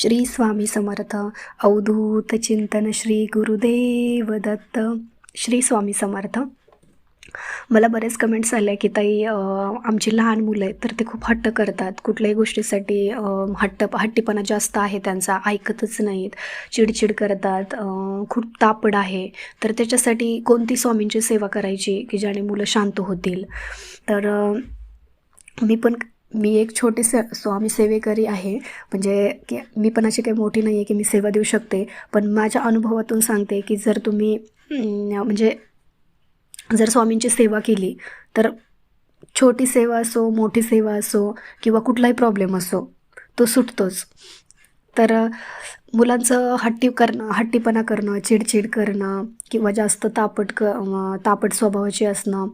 श्री स्वामी समर्थ अवधूत चिंतन श्री गुरुदेव दत्त. श्री स्वामी समर्थ. मला बरेच कमेंट्स आले की ताई आमची लहान मुलं आहेत तर ते खूप हट्ट करतात. कुठल्याही गोष्टीसाठी हट्ट हट्टीपणा जास्त आहे त्यांचा ऐकतच नाहीत. चिडचिड करतात खूप तापड आहे. तर त्याच्यासाठी कोणती स्वामींची सेवा करायची की ज्याने मुलं शांत होतील? तर मी पण मी एक छोटी से स्वामी सेवेकरी आहे. म्हणजे की मी पण अशी काही मोठी नाही आहे की मी सेवा देऊ शकते. पण माझ्या अनुभवातून सांगते की जर तुम्ही म्हणजे जर स्वामींची सेवा केली तर छोटी सेवा असो मोठी सेवा असो किंवा कुठलाही प्रॉब्लेम असो तो सुटतोच. तर मुलांचं हट्टी करणं हट्टीपणा करणं चिडचिड करणं किंवा जास्त तापट क तापट स्वभावाची असणं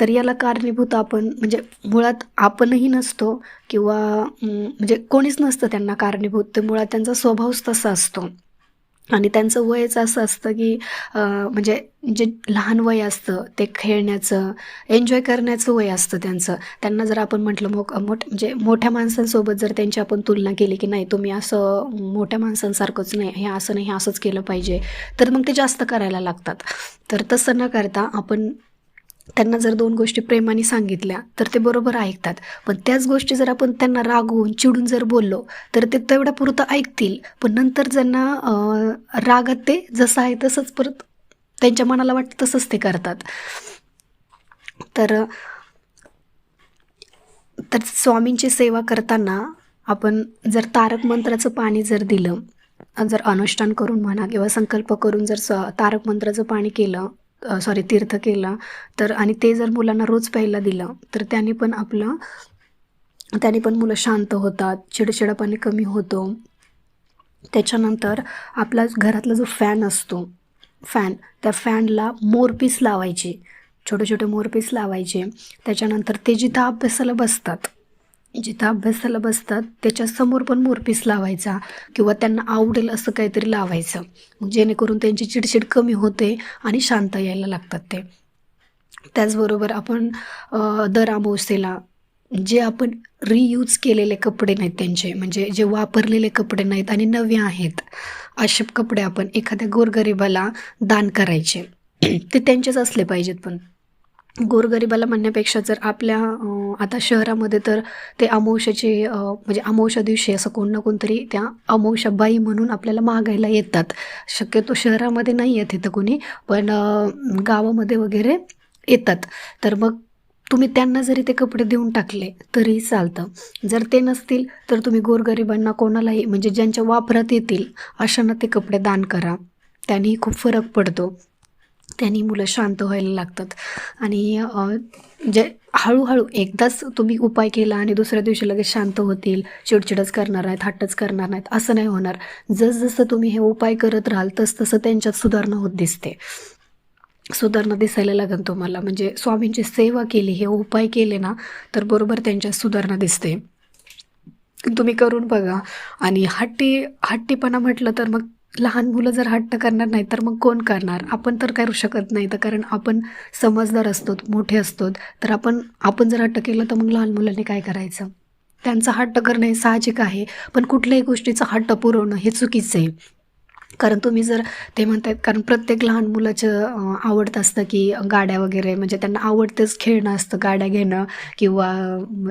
तर याला कारणीभूत आपण म्हणजे मुळात आपणही नसतो किंवा म्हणजे कोणीच नसतं त्यांना कारणीभूत ते मुळात त्यांचा स्वभावच तसा असतो. आणि त्यांचं वयच असं असतं की म्हणजे जे लहान वय असतं ते खेळण्याचं एन्जॉय करण्याचं वय असतं त्यांचं. त्यांना जर आपण म्हटलं मोक मोठ म्हणजे मोठ्या माणसांसोबत जर त्यांची आपण तुलना केली की नाही तुम्ही असं मोठ्या माणसांसारखंच नाही हे असं नाही हे असंच केलं पाहिजे तर मग ते जास्त करायला लागतात. तर तसं न करता आपण त्यांना जर दोन गोष्टी प्रेमाने सांगितल्या तर ते बरोबर ऐकतात. पण त्याच गोष्टी जर आपण त्यांना रागवून चिडून जर बोललो तर ते तेवढ्या पुरतं ऐकतील. पण नंतर ज्यांना रागात ते जसं आहे तसंच परत त्यांच्या मनाला वाटतं तसंच ते करतात. तर तर स्वामींची सेवा करताना आपण जर तारक मंत्राचं पाणी जर दिलं जर अनुष्ठान करून म्हणा किंवा संकल्प करून जर स तारक मंत्राचं पाणी केलं सॉरी तीर्थ केलं. तर आणि ते जर मुलांना रोज प्यायला दिलं तर त्याने पण आपलं त्याने पण मुलं शांत होतात चिडचिडापणे कमी होतो. त्याच्यानंतर आपला घरातला जो फॅन असतो फॅन त्या फॅनला मोरपीस लावायचे. छोटे छोटे मोरपीस लावायचे. त्याच्यानंतर ते जिथं अभ्यासाला बसतात जिथं अभ्यासाला बसतात त्याच्यासमोर पण मोरपीस लावायचा किंवा त्यांना आवडेल असं काहीतरी लावायचं. मग जेणेकरून त्यांची चिडचिड कमी होते आणि शांत यायला लागतात ते. त्याचबरोबर आपण दर अमावस्येला जे आपण रियूज केलेले कपडे नाहीत त्यांचे म्हणजे जे वापरलेले कपडे नाहीत आणि नवे आहेत असे कपडे आपण एखाद्या गोरगरिबाला दान करायचे. ते त्यांचेच असले पाहिजेत पण. गोरगरिबाला म्हणण्यापेक्षा जर आपल्या आता शहरामध्ये तर ते अमावश्याचे म्हणजे अमावश्या दिवशी असं कोण ना कोणतरी त्या अमावश्या बाई म्हणून आपल्याला मागायला येतात. शक्यतो शहरामध्ये नाही येत इथं कोणी पण गावामध्ये वगैरे येतात. तर मग तुम्ही त्यांना जरी ते कपडे देऊन टाकले तरीही चालतं. जर ते नसतील तर तुम्ही गोरगरिबांना कोणालाही म्हणजे ज्यांच्या वापरात येतील अशांना ते कपडे दान करा. त्यांनीही खूप फरक पडतो. त्यांनी मुलं शांत व्हायला लागतात. आणि जे हळूहळू एकदाच तुम्ही उपाय केला आणि दुसऱ्या दिवशी लगेच शांत होतील चिडचिडच करणार नाहीत हट्टच करणार नाहीत असं नाही होणार. जसजसं तुम्ही हे उपाय करत राहाल तसतसं त्यांच्यात सुधारणा होत दिसते. सुधारणा दिसायला लागेल तुम्हाला. म्हणजे स्वामींची सेवा केली हे उपाय केले ना तर बरोबर त्यांच्यात सुधारणा दिसते. तुम्ही करून बघा. आणि हट्टी हट्टीपणा म्हटलं तर मग लहान मुलं जर हट्ट करणार नाही तर मग कोण करणार? आपण तर करू शकत नाही तर कारण आपण समजदार असतो मोठे असतो. तर आपण आपण जर हट्ट केलं तर मग लहान मुलांनी काय करायचं? त्यांचा हट्ट करणं हे साहजिक आहे पण कुठल्याही गोष्टीचा हट्ट पुरवणं हे चुकीचं आहे. कारण तुम्ही जर ते म्हणतात कारण प्रत्येक लहान मुलाचं आवडतं असतं की गाड्या वगैरे म्हणजे त्यांना आवडतंच खेळणं असतं गाड्या घेणं किंवा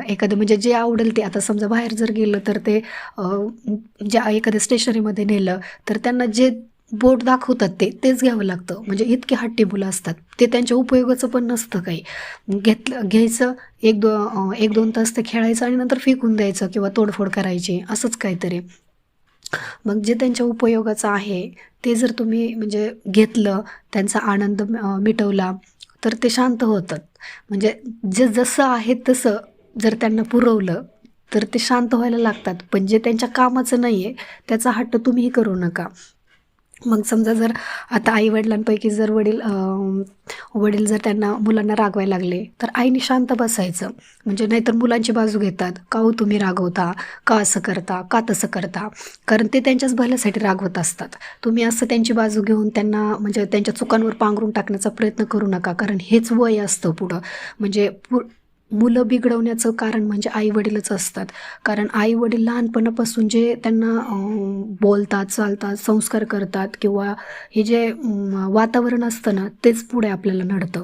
एखादं म्हणजे जे आवडेल ते. आता समजा बाहेर जर गेलं तर ते ज्या एखाद्या स्टेशनरीमध्ये नेलं तर त्यांना जे बोट दाखवतात ते तेच घ्यावं लागतं. म्हणजे इतके हट्टी मुलं असतात. ते त्यांच्या उपयोगाचं पण नसतं काही. घेतलं घ्यायचं एक दो एक दोन तास ते खेळायचं आणि नंतर फेकून द्यायचं किंवा तोडफोड करायची असंच काहीतरी. मग जे त्यांच्या उपयोगाचं आहे ते जर तुम्ही म्हणजे घेतलं त्यांचा आनंद मिटवला तर ते शांत होतात. म्हणजे जे जसं आहे तसं जर त्यांना पुरवलं तर ते शांत व्हायला लागतात. पण जे त्यांच्या कामाचं नाही आहे त्याचा हट्ट तुम्हीही करू नका. मग समजा जर आता आई वडिलांपैकी जर वडील वडील जर त्यांना मुलांना रागवायला लागले तर आईने शांत बसायचं. म्हणजे नाहीतर मुलांची बाजू घेतात. का हो तुम्ही रागवता? का असं करता? का तसं करता? कारण ते त्यांच्याच भल्यासाठी रागवत असतात. तुम्ही असं त्यांची बाजू घेऊन त्यांना म्हणजे त्यांच्या चुकांवर पांघरून टाकण्याचा प्रयत्न करू नका. कारण हेच वय असतं पुढं. म्हणजे पु मुलं बिघडवण्याचं कारण म्हणजे आई वडीलच असतात. कारण आई वडील लहानपणापासून जे त्यांना बोलतात चालतात संस्कार करतात किंवा हे जे वातावरण असतं ना तेच पुढे आपल्याला नडतं.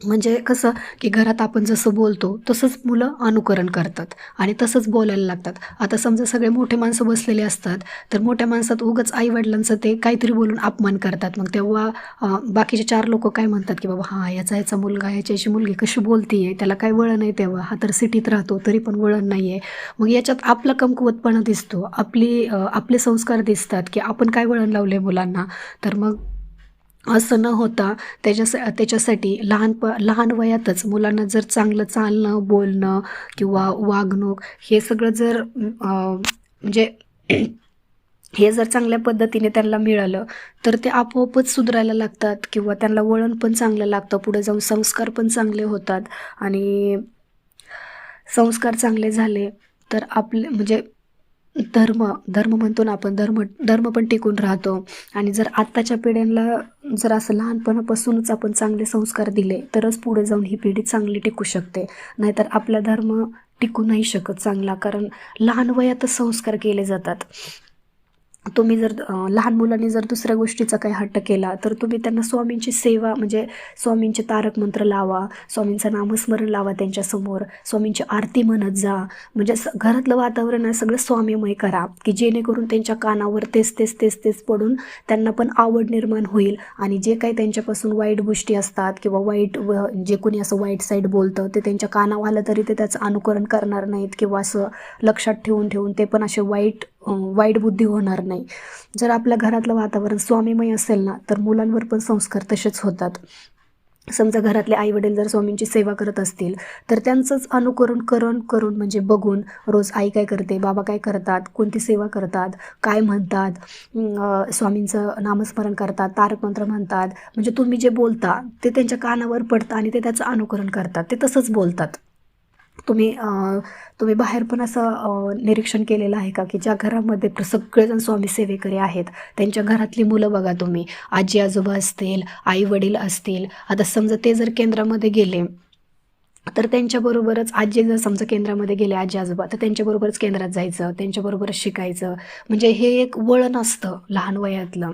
म्हणजे कसं की घरात आपण जसं बोलतो तसंच मुलं अनुकरण करतात आणि तसंच बोलायला लागतात. आता समजा सगळे मोठे माणसं बसलेले असतात तर मोठ्या माणसात उगाच आईवडिलांचं ते काहीतरी बोलून अपमान करतात. मग तेव्हा बाकीचे चार लोक काय म्हणतात की बाबा हा याचा याचा मुलगा याची याची मुलगी कशी बोलतीये? त्याला काय वळण आहे तेव्हा. हा तर सिटीत राहतो तरी पण वळण नाही आहे मग याच्यात आपला कमकुवतपणा दिसतो. आपली आपले संस्कार दिसतात की आपण काय वळण लावले मुलांना? तर मग असं न होता त्याच्या त्याच्यासाठी लहान प लहान वयातच मुलांना जर चांगलं चालणं बोलणं किंवा वागणूक हे सगळं जर म्हणजे हे जर चांगल्या पद्धतीने त्यांना मिळालं तर ते आपोआपच सुधारायला लागतात किंवा त्यांना वळण पण चांगलं लागतं पुढे जाऊन संस्कार पण चांगले होतात आणि संस्कार चांगले झाले तर आपले म्हणजे धर्म धर्म म्हणतो ना आपण धर्म धर्म पण टिकून राहतो. आणि जर आत्ताच्या पिढ्यांना जर असं लहानपणापासूनच आपण चांगले संस्कार दिले तरच पुढे जाऊन ही पिढी चांगली टिकू शकते. नाहीतर आपला धर्म टिकू नाही शकत चांगला कारण लहान वयातच संस्कार केले जातात. तुम्ही जर लहान मुलांनी जर दुसऱ्या गोष्टीचा काही हट्ट केला तर तुम्ही त्यांना स्वामींची सेवा म्हणजे स्वामींचे तारक मंत्र लावा स्वामींचं नामस्मरण लावा त्यांच्यासमोर स्वामींची आरती म्हणत जा. म्हणजे स- घरातलं वातावरण आहे सगळं स्वामीमय करा की जेणेकरून त्यांच्या कानावर तेच तेच तेच तेच पडून त्यांना पण आवड निर्माण होईल. आणि जे काही त्यांच्यापासून वाईट गोष्टी असतात किंवा वाईट व जे कोणी असं वाईट साईड बोलतं ते त्यांच्या कानावर आलं तरी ते त्याचं अनुकरण करणार नाहीत किंवा असं लक्षात ठेवून ठेवून ते पण असे वाईट वाईट बुद्धी होणार नाही. जर आपल्या घरातलं वातावरण स्वामीमय असेल ना तर मुलांवर पण संस्कार तसेच होतात. समजा घरातले आई वडील जर स्वामींची सेवा करत असतील तर त्यांचंच अनुकरण करण करून म्हणजे बघून रोज आई काय करते बाबा काय करतात कोणती सेवा करतात काय म्हणतात स्वामींचं नामस्मरण करतात तारक मंत्र म्हणतात. म्हणजे तुम्ही जे बोलता ते त्यांच्या कानावर पडतं आणि ते त्याचं अनुकरण करतात. ते तसंच बोलतात. तुम्ही तुम्ही बाहेर पण असं निरीक्षण केलेलं आहे का? की ज्या घरामध्ये सगळेजण स्वामी सेवेकरी आहेत त्यांच्या घरातली मुलं बघा तुम्ही. आजी आजोबा असतील आई वडील असतील. आता समजा ते जर केंद्रामध्ये गेले तर त्यांच्याबरोबरच आजी जर समजा केंद्रामध्ये गेले आजी आजोबा तर त्यांच्याबरोबरच केंद्रात जायचं त्यांच्याबरोबरच शिकायचं. म्हणजे हे एक वळण असतं लहान वयातलं.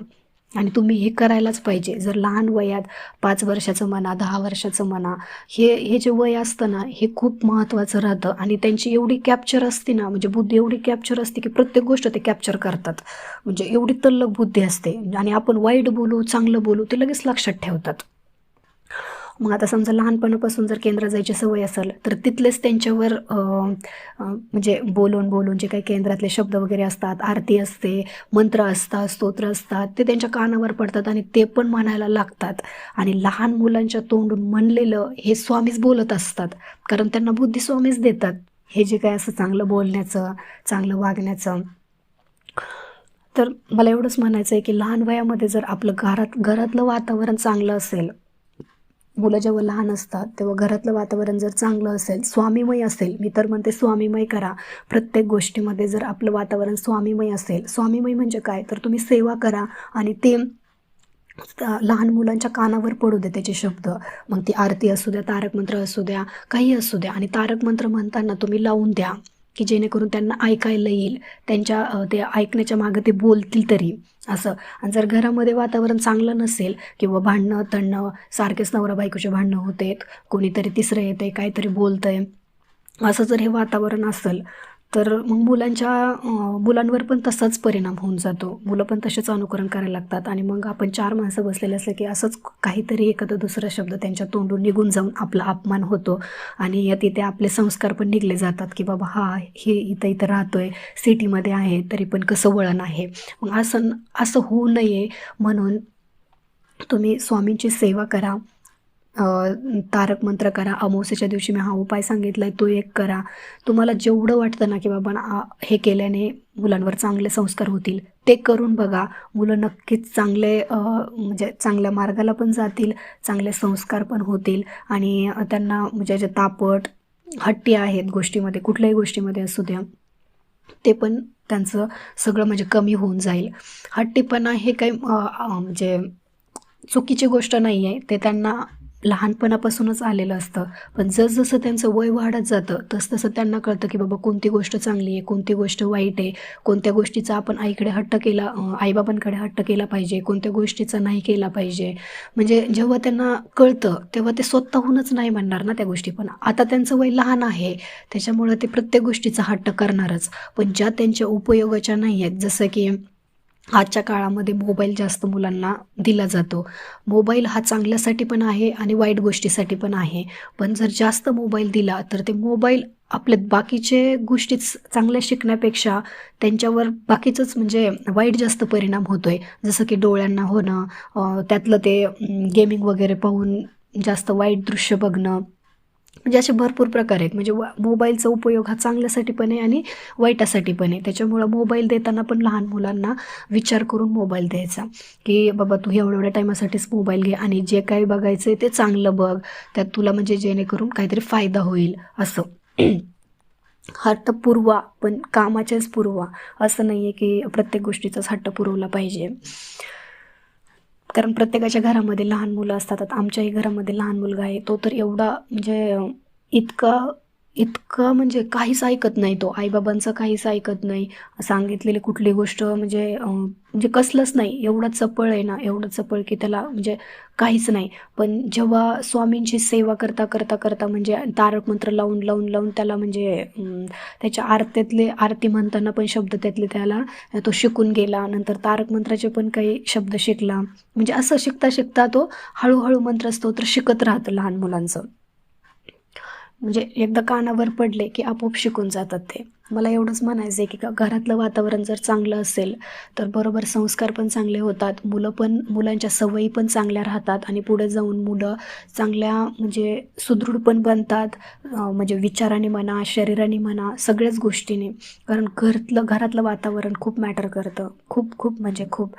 आणि तुम्ही हे करायलाच पाहिजे. जर लहान वयात पाच वर्षाचं म्हणा दहा वर्षाचं म्हणा हे हे जे वय असतं ना हे खूप महत्त्वाचं राहतं. आणि त्यांची एवढी कॅप्चर असते ना म्हणजे बुद्धी एवढी कॅप्चर असते की प्रत्येक गोष्ट ते कॅप्चर करतात. म्हणजे एवढी तल्लक बुद्धी असते. आणि आपण वाईट बोलू चांगलं बोलू ते लगेच लक्षात ठेवतात. मग आता समजा लहानपणापासून जर केंद्रात जायची सवय असेल तर तिथलेच त्यांच्यावर म्हणजे बोलून बोलून जे काही केंद्रातले शब्द वगैरे असतात आरती असते मंत्र असतात स्तोत्र असतात ते त्यांच्या कानावर पडतात आणि ते पण म्हणायला लागतात. आणि लहान मुलांच्या तोंडून म्हणलेलं हे स्वामीच बोलत असतात. कारण त्यांना बुद्धी स्वामीच देतात. हे जे काय असं चांगलं बोलण्याचं चांगलं वागण्याचं. तर मला एवढंच म्हणायचं आहे की लहान वयामध्ये जर आपलं घरात घरातलं वातावरण चांगलं असेल मुलं जेव्हा लहान असतात तेव्हा घरातलं वातावरण जर चांगलं असेल स्वामीमय असेल मी तर म्हणते स्वामीमय करा. प्रत्येक गोष्टीमध्ये जर आपलं वातावरण स्वामीमय असेल स्वामीमय म्हणजे काय? तर तुम्ही सेवा करा आणि ते लहान मुलांच्या कानावर पडू दे त्याचे शब्द. मग ती आरती असू द्या तारक मंत्र असू द्या काही असू द्या आणि तारक मंत्र म्हणताना तुम्ही लावून द्या. की जेणेकरून त्यांना ऐकायला येईल. त्यांच्या ते ऐकण्याच्या मागं ते बोलतील तरी. असं. आणि जर घरामध्ये वातावरण चांगलं नसेल किंवा भांडणं तणणं सारखेच नवरा बायकोचे भांडणं होतेत कोणीतरी तिसरं येतंय काहीतरी बोलतंय असं जर हे वातावरण असेल तर मग मुलांच्या मुलांवर पण तसाच परिणाम होऊन जातो. मुलं पण तसेच अनुकरण करायला लागतात आणि मग आपण चार माणसं बसलेले असले की असंच काहीतरी एखादा दुसरा शब्द त्यांच्या तोंडून निघून जाऊन आपला अपमान होतो आणि या तिथे आपले संस्कार पण निघले जातात की बाबा हा हे इथं इथं राहतो आहे सिटीमध्ये आहे तरी पण कसं वळण आहे? मग असं असं होऊ नये म्हणून तुम्ही स्वामींची सेवा करा. तारक मंत्र करा अमावस्येच्या दिवशी मी हा उपाय सांगितला आहे तो एक करा. तुम्हाला जेवढं वाटतं ना की बाबा हे केल्याने मुलांवर चांगले संस्कार होतील ते करून बघा. मुलं नक्कीच चांगले म्हणजे चांगल्या मार्गाला पण जातील चांगले संस्कार पण होतील आणि त्यांना म्हणजे जे तापट हट्टी आहेत गोष्टीमध्ये कुठल्याही गोष्टीमध्ये असू द्या ते पण त्यांचं सगळं म्हणजे कमी होऊन जाईल. हट्टीपणा हे काही म्हणजे चुकीची गोष्ट नाही आहे ते त्यांना लहानपणापासूनच आलेलं असतं. पण जसजसं त्यांचं वय वाढत जातं तसतसं त्यांना कळतं की बाबा कोणती गोष्ट चांगली आहे कोणती गोष्ट वाईट आहे कोणत्या गोष्टीचा आपण आईकडे हट्ट केला आईबाबांकडे हट्ट केला पाहिजे कोणत्या गोष्टीचा नाही केला पाहिजे. म्हणजे जेव्हा त्यांना कळतं तेव्हा ते स्वतःहूनच नाही म्हणणार ना त्या गोष्टी. पण आता त्यांचं वय लहान आहे त्याच्यामुळं ते प्रत्येक गोष्टीचा हट्ट करणारच. पण ज्या त्यांच्या उपयोगाच्या नाही आहेत जसं की आजच्या काळामध्ये मोबाईल जास्त मुलांना दिला जातो. मोबाईल हा चांगल्यासाठी पण आहे आणि वाईट गोष्टीसाठी पण आहे. पण जर जास्त मोबाईल दिला तर ते मोबाईल आपले बाकीचे गोष्टी चांगल्या शिकण्यापेक्षा त्यांच्यावर बाकीचंच म्हणजे वाईट जास्त परिणाम होतो आहे जसं की डोळ्यांना होणं त्यातलं ते गेमिंग वगैरे पाहून जास्त वाईट दृश्य बघणं म्हणजे असे भरपूर प्रकार आहेत. म्हणजे मोबाईलचा उपयोग हा चांगल्यासाठी पण आहे आणि वाईटासाठी पण आहे. त्याच्यामुळं मोबाईल देताना पण लहान मुलांना विचार करून मोबाईल द्यायचा. की बाबा तू एवढ्या एवढ्या टायमासाठीच मोबाईल घे आणि जे काही बघायचं आहे ते चांगलं बघ. त्यात तुला म्हणजे जेणेकरून काहीतरी फायदा होईल असं. हट्ट पुरवा पण कामाच्याच पुरवा. असं नाही आहे की प्रत्येक गोष्टीचाच हट्ट पुरवला पाहिजे. कारण प्रत्येकाच्या घरामध्ये लहान मुलं असतात आमच्याही घरामध्ये लहान मुलगा आहे. तो तर एवढा म्हणजे इतका इतकं म्हणजे काहीच ऐकत नाही तो. आईबाबांचं काहीच ऐकत नाही. सांगितलेली कुठली गोष्ट म्हणजे म्हणजे कसलंच नाही. एवढं चपळ आहे ना एवढं चपळ की त्याला म्हणजे काहीच नाही. पण जेव्हा स्वामींची सेवा करता करता करता म्हणजे तारक मंत्र लावून लावून लावून त्याला म्हणजे त्याच्या आरत्यातले आरती म्हणताना पण शब्द त्यातले त्याला तो शिकून गेला. नंतर तारक मंत्राचे पण काही शब्द शिकला. म्हणजे असं शिकता शिकता तो हळूहळू मंत्रस्तोत्र शिकत राहतं लहान मुलांचं. म्हणजे एकदा कानावर पडले की आपोआप शिकून जातात ते. मला एवढंच म्हणायचं आहे की का घरातलं वातावरण जर चांगलं असेल तर बरोबर संस्कार पण चांगले होतात मुलं पण मुलांच्या सवयी पण चांगल्या राहतात आणि पुढे जाऊन मुलं चांगल्या म्हणजे सुदृढ पण बनतात म्हणजे विचाराने म्हणा शरीराने म्हणा सगळ्याच गोष्टीने. कारण घरातलं घरातलं वातावरण खूप मॅटर करतं. खूप खूप म्हणजे खूप.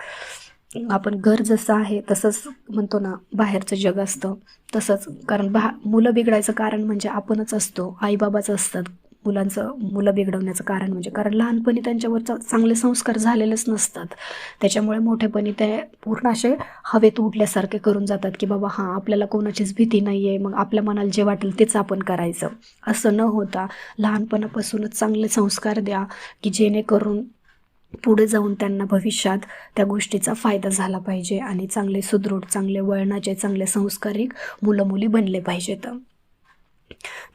आपण घर जसं आहे तसंच म्हणतो ना बाहेरचं जग असतं. तसंच कारण बा मुलं बिघडायचं कारण म्हणजे आपणच असतो. आईबाबाच असतात. मुलांचं मुलं बिघडवण्याचं कारण म्हणजे कारण लहानपणी त्यांच्यावर चांगले संस्कार झालेलेच नसतात. त्याच्यामुळे मोठेपणी ते पूर्ण असे हवेत उडल्यासारखे करून जातात की बाबा हां आपल्याला कोणाचीच भीती नाही आहे मग आपल्या मनाला जे वाटेल तेच आपण करायचं. असं न होता लहानपणापासूनच चांगले संस्कार द्या की जेणेकरून पुढे जाऊन त्यांना भविष्यात त्या गोष्टीचा फायदा झाला पाहिजे आणि चांगले सुदृढ चांगले वळणाचे चांगले संस्कारिक मुलं मुली बनले पाहिजेत.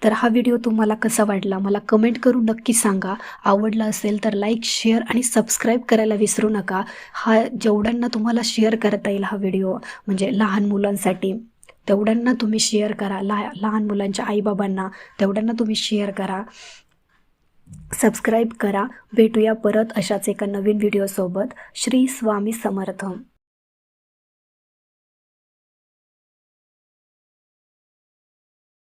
तर हा व्हिडिओ तुम्हाला कसा वाटला? मला कमेंट करून नक्की सांगा. आवडला असेल तर लाईक शेअर आणि सबस्क्राईब करायला विसरू नका. हा जेवढ्यांना तुम्हाला शेअर करता येईल हा व्हिडिओ म्हणजे लहान मुलांसाठी तेवढ्यांना तुम्ही शेअर करा. ला लहान मुलांच्या आईबाबांना तेवढ्यांना तुम्ही शेअर करा. सबस्क्राईब करा. भेटूया परत अशाच एका नवीन व्हिडिओसोबत श्री स्वामी समर्थ.